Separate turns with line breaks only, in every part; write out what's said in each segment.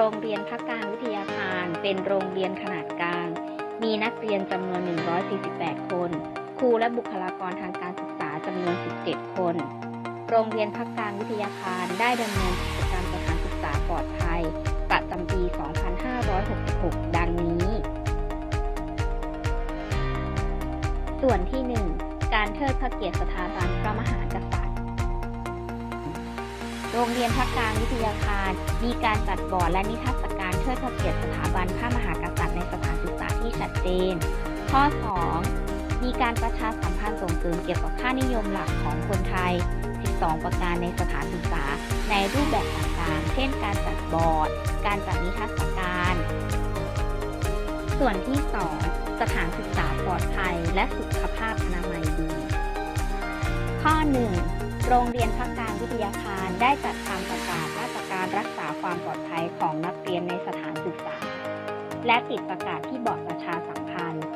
โรงเรียนพักการวิทยาคาร เป็นโรงเรียนขนาดกลาง มีนักเรียนจำนวน 148 คน ครูและบุคลากรทางการศึกษาจำนวน 17 คน โรงเรียนพักการวิทยาคารได้ดำเนินกิจกรรมสถานศึกษาปลอดภัย ประจำปี 2566 ดังนี้ ส่วนที่ 1 การเทิดพระเกียรติสถาบันพระมหากษัตริย์ โรงเรียนพักการวิทยาคาร มีการจัดบอร์ดและนิทรรศการเทิดพระเกียรติสถาบันพระมหากษัตริย์ในสถานศึกษาที่ชัดเจน ข้อ 2 มีการประชาสัมพันธ์ส่งเสริมเกี่ยวกับค่านิยมหลักของคนไทย 12 ประการในสถานศึกษาในรูปแบบต่างๆ เช่น การจัดบอร์ด การจัดนิทรรศการ ส่วนที่ 2 สถานศึกษาปลอดภัย และสุขภาพอนามัยดี ข้อ 1 โรงเรียนพักการ ทยาคารได้จัดทำประกาศมาตรการรักษาความปลอดภัยของนักเรียนในสถานศึกษา และติดประกาศที่บอร์ดประชาสัมพันธ์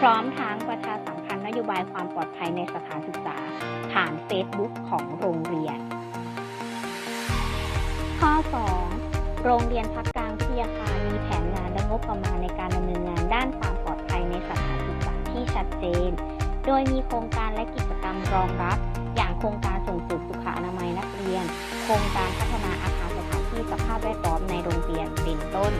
พร้อมทั้งประชาสัมพันธ์นโยบายความปลอดภัยในสถานศึกษา ผ่านเฟซบุ๊กของโรงเรียน ข้อ 2 โรงเรียนพักกลางวิทยาคารมีแผนงานและงบประมาณในการดำเนินงานด้านความปลอดภัยในสถานศึกษาที่ชัดเจน โดยมีโครงการและกิจกรรมรองรับ อย่างโครงการ สุขอนามัยนักเรียน โครงการพัฒนาอาคารสถานที่สภาพแวดล้อมในโรงเรียนเป็นต้น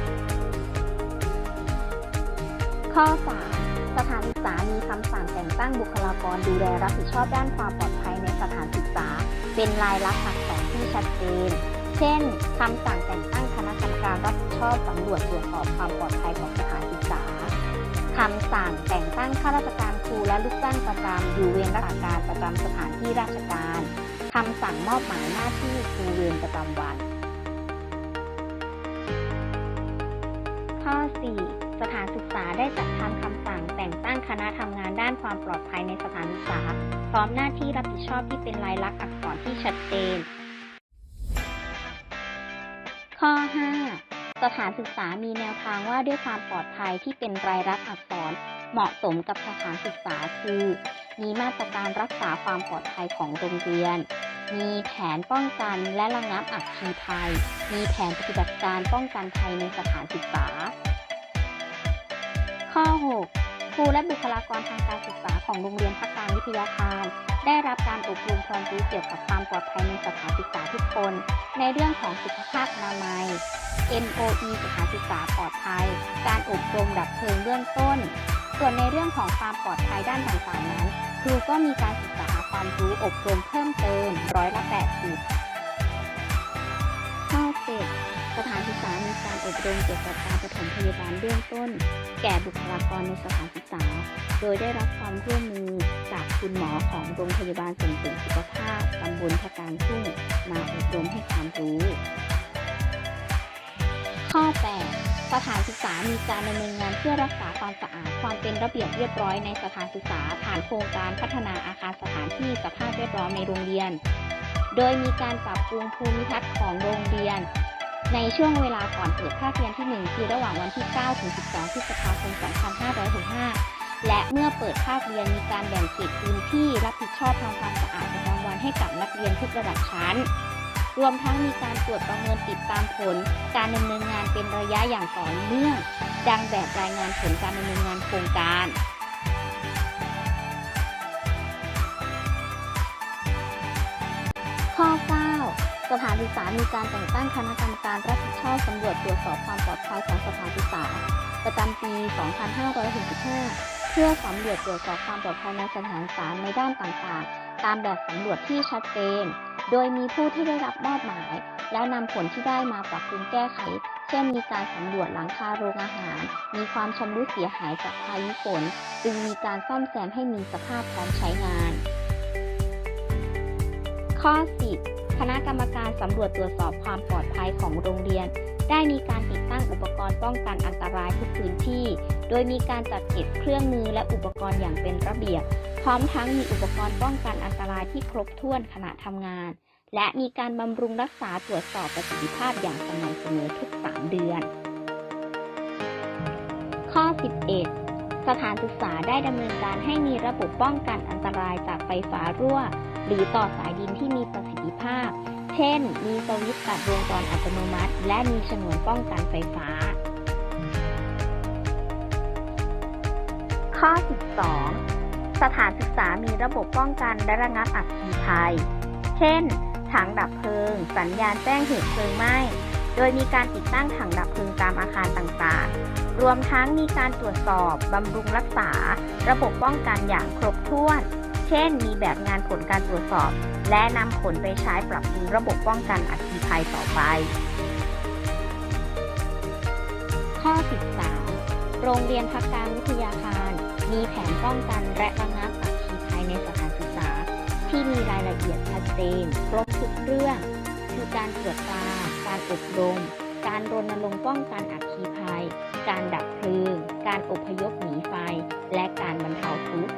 ข้อ 3 สถานศึกษามีคำสั่งแต่งตั้งบุคลากรดูแลรับผิดชอบด้านความปลอดภัยในสถานศึกษา เป็นลายลักษณ์อักษรที่ชัดเจน เช่นคำสั่งแต่งตั้งคณะกรรมการรับผิดชอบสำรวจตรวจสอบความปลอดภัยของสถานศึกษาคำสั่งแต่งตั้งข้าราชการครูและลูกจ้างประจำอยู่เวรราชการประจำสถานที่ราชการำสั่งมอบหมายหน้าที่ครูเวรประจำวัน ข้อ 4 สถานศึกษาได้จัดทำคำสั่งแต่งตั้งคณะทำงานด้านความปลอดภัยในสถานศึกษา พร้อมหน้าที่รับผิดชอบที่เป็นลายลักษณ์อักษรที่ชัดเจน ข้อ 5 สถานศึกษามีแนวทางว่าด้วยความปลอดภัยที่เป็นรายลักษณ์อักษรเหมาะสมกับสถานศึกษาคือ มีมาตรการรักษาความปลอดภัยของโรงเรียน มีแผนป้องกันและระงับอัคคีภัย มีแผนปฏิบัติการป้องกันภัยในสถานศึกษา ข้อ 6 ครูและบุคลากรทางการศึกษาของโรงเรียนพักการวิทยาคาร ได้รับการอบรมความรู้เกี่ยวกับความปลอดภัยในสถานศึกษาทุกคน ในเรื่องของสุขภาพอนามัย MOE สถานศึกษาปลอดภัย การอบรมดับเพลิงเบื้องต้น ส่วนในเรื่องของความปลอดภัยด้านต่างๆนั้น ครูก็มีการศึกษาความรู้อบรมเพิ่มเติมร้อยละ80ข้อ7สถานศึกษามีการอบรมเกี่ยวกับการปฐมพยาบาลเบื้องต้น แก่บุคลากรในสถานศึกษา โดยได้รับความร่วมมือจากคุณหมอของโรงพยาบาลส่งเสริมสุขภาพตำบลพะการทุ่งมาอบรมให้ความรู้ ข้อ 8 สถานศึกษามีการดำเนินงานเพื่อรักษาความสะอาด ความเป็นระเบียบเรียบร้อยในสถานศึกษา ผ่านโครงการพัฒนาอาคารสถานที่สภาพแวดล้อมในโรงเรียน โดยมีการปรับปรุงภูมิทัศน์ของโรงเรียน ในช่วงเวลาก่อนเปิดภาคเรียนที่ 1 คือระหว่างวันที่ 9 ถึง 12 พฤษภาคม 2565 และเมื่อเปิดภาคเรียนมีการแบ่งเขตพื้นที่รับผิดชอบทำความสะอาดประจำวันให้กับนักเรียนทุกระดับชั้น รวมทั้งมีการตรวจประเมินติดตามผล การดำเนินงานเป็นระยะอย่างต่อเนื่อง ดังแบบรายงานผลการดำเนินงานโครงการข้อ 9 สถานศึกษามีการแต่งตั้งคณะกรรมการรับผิดชอบสำรวจตรวจสอบความปลอดภัยของสถานศึกษา ประจำปี 2565 เพื่อสำรวจตรวจสอบความปลอดภัยในสถานศึกษาในด้านต่างๆ ตามแบบสำรวจที่ชัดเจน โดยมีผู้ที่ได้รับมอบหมาย และนำผลที่ได้มาปรับปรุงแก้ไข เช่นมีการสำรวจหลังคาโรงอาหาร มีความชำรุดเสียหายจากพายุฝนจึงมีการซ่อมแซมให้มีสภาพพร้อมใช้งาน ข้อ 10 คณะกรรมการสำรวจตรวจสอบความปลอดภัยของโรงเรียน ได้มีการติดตั้งอุปกรณ์ป้องกันอันตรายทุกพื้นที่ โดยมีการจัดเก็บเครื่องมือและอุปกรณ์อย่างเป็นระเบียบ ร้อมทั้งมีอุปกรณ์ป้องกันอันตรายที่ครบถ้วนขณะทำงาน และมีการบำรุงรักษาตรวจสอบประสิทธิภาพอย่างสม่ำเสมอทุก 3 เดือน ข้อ 11สสถานศึกษาได้ดำเนินการให้มีระบบป้องกันอันตรายจากไฟฟ้ารั่ว หรือต่อสายดินที่มีประสิทธิภาพ เช่น มีสวิตช์ตัดวงจรอัตโนมัติ และมีฉนวนป้องกันไฟฟ้า ข้อ 12 สถานศึกษามีระบบป้องกันและระงับอัคคีภัย เช่น ถังดับเพลิง สัญญาณแจ้งเหตุเพลิงไหม้ โดยมีการติดตั้งถังดับเพลิงตามอาคารต่างๆ รวมทั้งมีการตรวจสอบ บำรุงรักษา ระบบป้องกันอย่างครบถ้วน เช่น มีแบบงานผลการตรวจสอบ และนำผลไปใช้ปรับปรุงระบบป้องกันอัคคีภัยต่อไป ข้อ 13 โรงเรียนพักการวิทยาคาร มีแผนป้องกันและระงับอัคคีภัยในสถานศึกษา ที่มีรายละเอียดชัดเจนครบทุกเรื่อง คือการตรวจตราการอบรม การรณรงค์ป้องกันอัคคีภัย การดับเพลิง การอพยพหนีไฟ และการบรรเทาทุกข์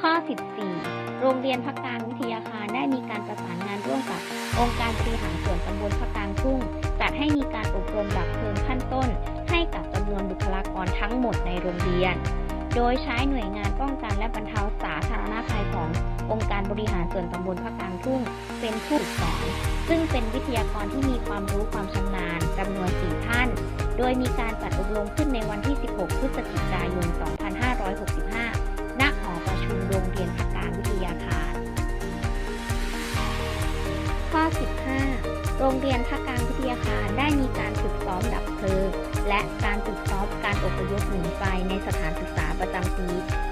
ข้อ 14 โรงเรียนพักการวิทยาคารได้มีการประสานงานร่วมกับ องค์การบริหารส่วนตำบลพักกลางทุ่งจัดให้มีการอบรมดับเพลิงขั้นต้น กับจำนวนบุคลากรทั้งหมดในโรงเรียน โดยใช้หน่วยงานป้องกันและบรรเทาสาธารณภัยขององค์การบริหารส่วนตำบลพักกลางทุ่งเป็นผู้สอน ซึ่งเป็นวิทยากรที่มีความรู้ความชำนาญจำนวน 4 ท่าน โดยมีการจัดอบรมขึ้นในวันที่ 16 พฤศจิกายน 2565 ณ หอประชุมโรงเรียนพักการวิทยาคารข้อ 15 โรงเรียนพักการวิทยาคารได้มีการฝึกซ้อมดับเพลิง และการฝึกซ้อมการอพยพหนีไฟในสถานศึกษาประจำปี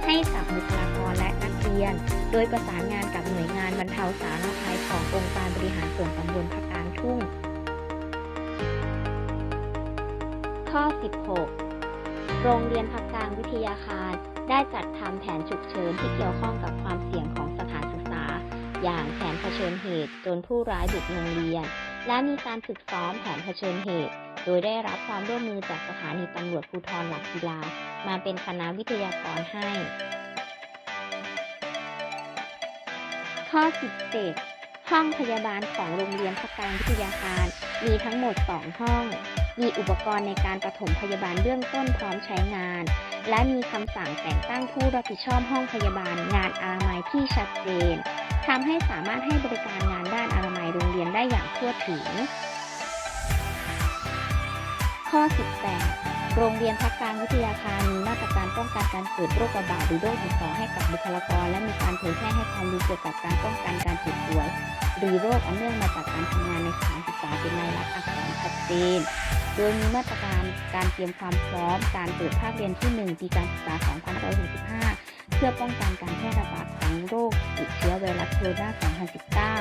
ให้กับบุคลากรและนักเรียน โดยประสานงานกับหน่วยงานบรรเทาสาธารณภัยขององค์การบริหารส่วนตำบลพักกางทุ่ง ข้อ 16 โรงเรียนพักกลางวิทยาคารได้จัดทำแผนฉุกเฉินที่เกี่ยวข้องกับความเสี่ยงของสถานศึกษา อย่างแผนเผชิญเหตุจนผู้ร้ายบุกโรงเรียน และมีการฝึกซ้อมแผนเผชิญเหตุ โดยได้รับความร่วมมือจากสถานีตำรวจภูธรหลักศิลา มาเป็นคณะวิทยากรให้ ข้อ 17 ห้องพยาบาลของโรงเรียนพักการวิทยาคาร มีทั้งหมด 2 ห้อง มีอุปกรณ์ในการปฐมพยาบาลเบื้องต้นพร้อมใช้งาน และมีคำสั่งแต่งตั้งผู้รับผิดชอบห้องพยาบาลงานอนามัยที่ชัดเจนทำให้สามารถให้บริการงานด้านอนามัยโรงเรียนได้อย่างทั่วถึง ข้อ 18 โรงเรียนพักการวิทยาคารมีมาตรการป้องกันการเกิดโรคระบาดหรือโรคติดต่อให้กับบุคลากร และมีการเผยแพร่ให้ความรู้เกี่ยวกับการป้องกันการเจ็บป่วย หรือโรคอันเนื่องมาจากการทำงานในสถานศึกษาเป็นลายลักษณ์อักษรชัดเจนโดยมีมาตรการการเตรียมความพร้อมการเปิดภาคเรียนที่ 1 ปีการศึกษา 2565 เพื่อป้องกันการแพร่ระบาดของโรคติดเชื้อไวรัสโคโรนา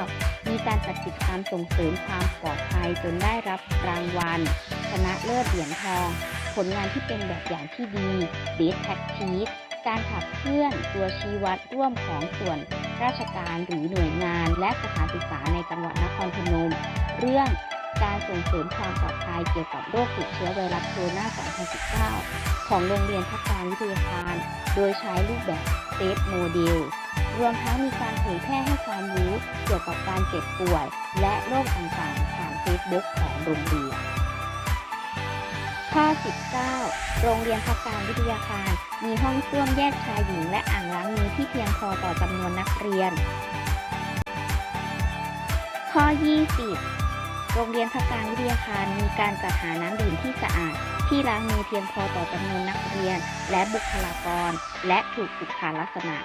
2019 มีการจัดกิจกรรมส่งเสริมความปลอดภัยจนได้รับรางวัล ชนะเลิศเหรียญทอง ผลงานที่เป็นแบบอย่างที่ดี Best Practice การขับเคลื่อนตัวชี้วัดร่วมของส่วนราชการหรือหน่วยงาน และสถานศึกษาในจังหวัดนครพนม เรื่อง การส่งเสริมความปลอดภัยเกี่ยวกับโรคติดเชื้อไวรัสโคโรนา 2019 ของโรงเรียนพักการวิทยาคาร โดยใช้รูปแบบเซฟโมเดลรวมทั้งมีการเผยแพร่ให้ความรู้เกี่ยวกับการเจ็บป่วย และโรคต่างๆ ผ่านเฟซบุ๊กของโรงเรียนข้อ19 โรงเรียนพักการวิทยาคาร มีห้องส้วมแยกชายหญิง และอ่างล้างมือที่เพียงพอต่อจำนวนนักเรียน ข้อ 20 โรงเรียนพักการวิทยาคารมีการจัดหาน้ำดื่มที่สะอาด ที่ล้างมือเพียงพอต่อจำนวนนักเรียน และบุคลากร และถูกสุขลักษณะ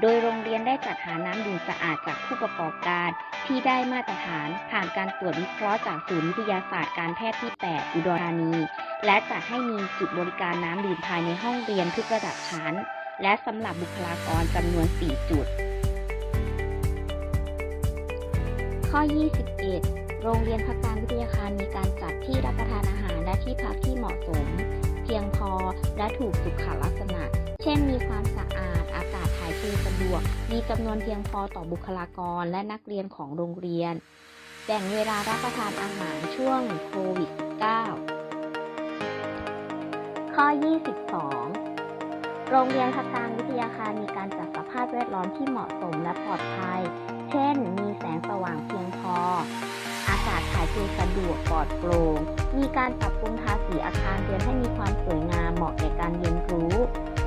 โดยโรงเรียนได้จัดหาน้ำดื่มสะอาดจากผู้ประกอบการ ที่ได้มาตรฐานผ่านการตรวจวิเคราะห์จากศูนย์วิทยาศาสตร์การแพทย์ที่ 8 อุดรธานี และจัดให้มีจุดบริการน้ำดื่มภายในห้องเรียนทุกระดับชั้น และสำหรับบุคลากรจำนวน 4 จุด ข้อ 21 โรงเรียนพักการวิทยาคารมีการจัดที่รับประทานอาหารและที่พักที่เหมาะสม เพียงพอและถูกสุขลักษณะ เช่น มีความสะอาด อากาศถ่ายเทสะดวก มีจำนวนเพียงพอต่อบุคลากรและนักเรียนของโรงเรียน แบ่งเวลารับประทานอาหารช่วงโควิด -19 ข้อ 22โรงเรียนพักการวิทยาคารมีการจัดสภาพแวดล้อมที่เหมาะสมและปลอดภัย เช่น มีแสงสว่างเพียงพออาากาศถ่ายเทสะดวกปลอดโปร่ง มีการปรับปรุงทาสีอาคารเรียนให้มีความสวยงามเหมาะแก่การเรียนรู้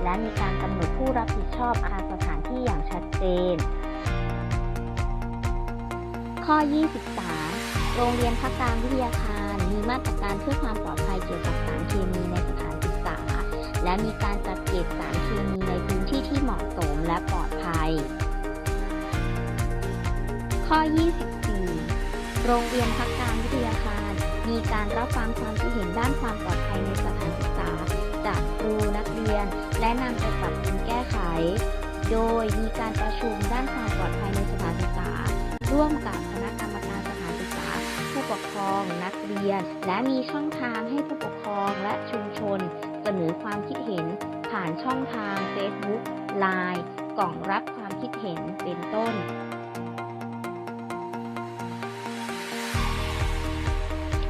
และมีการกำหนดผู้รับผิดชอบอาคารสถานที่อย่างชัดเจน ข้อ 23 โรงเรียนพักการวิทยาคาร มีมาตรการเพื่อความปลอดภัยเกี่ยวกับสารเคมีในสถานศึกษา และมีการจัดเก็บสารเคมีในพื้นที่ที่เหมาะสมและปลอดภัย ข้อ 24 โรงเรียนพักการวิทยาคาร มีการรับฟังความคิดเห็นด้านความปลอดภัยในสถานศึกษา จากครูนักเรียน และนำไปปรับปรุงแก้ไข โดยมีการประชุมด้านความปลอดภัยในสถานศึกษา ร่วมกับคณะกรรมการสถานศึกษา ผู้ปกครองนักเรียน และมีช่องทางให้ผู้ปกครองและชุมชน เสนอความคิดเห็น ผ่านช่องทาง Facebook Line กล่องรับความคิดเห็นเป็นต้น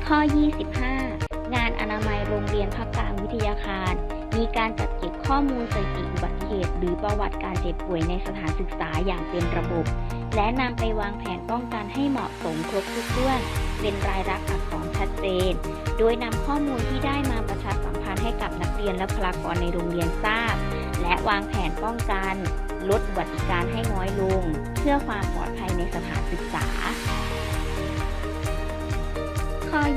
ข้อ 25 งานอนามัยโรงเรียนพักกลางวิทยาคาร มีการจัดเก็บข้อมูลสถิติอุบัติเหตุ หรือประวัติการเจ็บป่วยในสถานศึกษาอย่างเป็นระบบ และนำไปวางแผนป้องกันให้เหมาะสมครบทุกเรื่อง เป็นรายลักษณ์อักษรชัดเจน โดยนำข้อมูลที่ได้มาประชาสัมพันธ์ให้กับนักเรียนและบุคลากรในโรงเรียนทราบ และวางแผนป้องกัน ลดอุบัติการให้น้อยลง เพื่อความปลอดภัยในสถานศึกษา ข้อ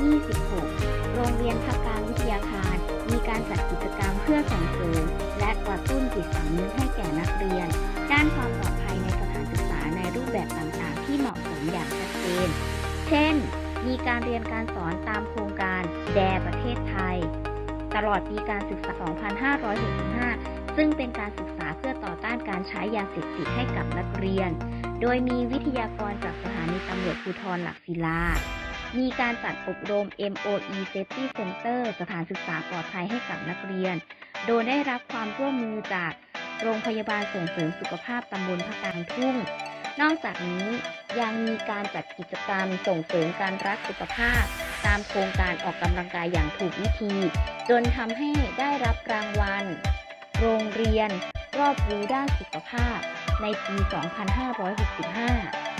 26 โรงเรียนภาคกลางวิทยาคาร มีการจัดกิจกรรมเพื่อส่งเสริมและกระตุ้นจิตสำนึกให้แก่นักเรียน ด้านความปลอดภัยในสถานศึกษาในรูปแบบต่างๆ ที่เหมาะสมอย่างชัดเจน เช่น มีการเรียนการสอนตามโครงการแดประเทศไทย ตลอดปีการศึกษา 2565 ซึ่งเป็นการศึกษาเพื่อต่อต้านการใช้ยาเสพติดให้กับนักเรียน โดยมีวิทยากรจากสถานีตำรวจภูธรหลักศิลา มีการจัดอบรม MOE Safety Center สถานศึกษาปลอดภัยให้กับนักเรียน โดยได้รับความร่วมมือจากโรงพยาบาลส่งเสริมสุขภาพตำบลพระกางทุ่ง นอกจากนี้ยังมีการจัดกิจกรรมส่งเสริมการรักสุขภาพ ตามโครงการออกกำลังกายอย่างถูกวิธี จนทำให้ได้รับรางวัล โรงเรียนรอบรู้ด้านสุขภาพในปี 2565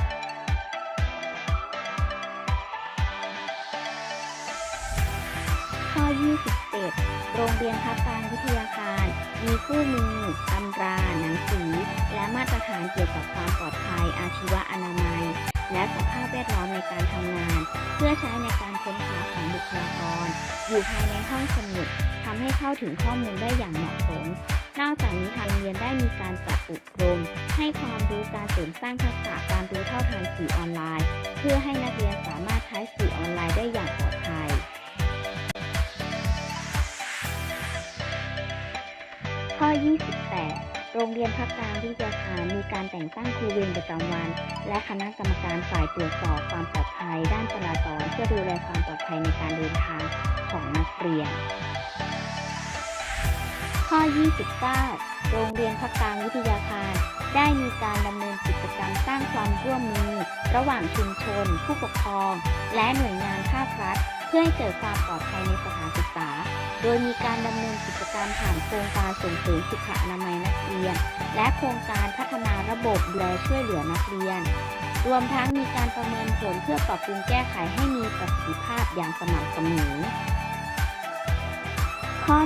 ข้อ 27 โรงเรียนพักการวิทยาคาร มีคู่มือตำรา หนังสือ และมาตรฐานเกี่ยวกับความปลอดภัย อาชีวอนามัย และสภาพแวดล้อมในการทำงาน เพื่อใช้ในการค้นคว้าของบุคลากร อยู่ภายในห้องสมุดทำให้เข้าถึงข้อมูลได้อย่างเหมาะสม นอกจากนี้ทางโรงเรียนได้มีการจัดอบรม ให้ความรู้การเสริมสร้างทักษะการรู้เท่าทันสื่อออนไลน์ เพื่อให้นักเรียนสามารถใช้สื่อออนไลน์ได้อย่างปลอดภัย ข้อ 28 โรงเรียนพักกลางวิทยาคารมีการแต่งตั้งครูเวรประจำวัน และคณะกรรมการฝ่ายตรวจสอบความปลอดภัย ด้านจราจรเพื่อดูแลความปลอดภัยในการเดินทางของนักเรียน ข้อ 29 โรงเรียนพักกลางวิทยาคารได้มีการดำเนินกิจกรรมสร้างความร่วมมือ ระหว่างชุมชน ผู้ปกครอง และหน่วยงานภาครัฐ เพื่อให้เกิดความปลอดภัยในสถานศึกษา โดยมีการดำเนินกิจกรรมผ่านโครงการส่งเสริมสุขอนามัยนักเรียน และโครงการพัฒนาระบบดูแลช่วยเหลือนักเรียน รวมทั้งมีการประเมินผลเพื่อปรับปรุงแก้ไขให้มีประสิทธิภาพอย่างสม่ำเสมอ ข้อ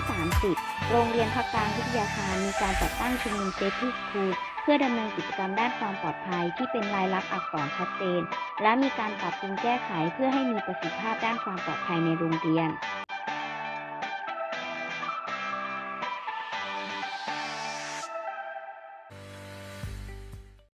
30 โรงเรียนพักกลางวิทยาคารมีการจัดตั้งชุมนุมเซฟที่สคูล เพื่อดำเนินกิจกรรมด้านความปลอดภัยที่เป็นลายลักษณ์อักษรชัดเจน และมีการปรับปรุงแก้ไขเพื่อให้มีประสิทธิภาพด้านความปลอดภัยในโรงเรียน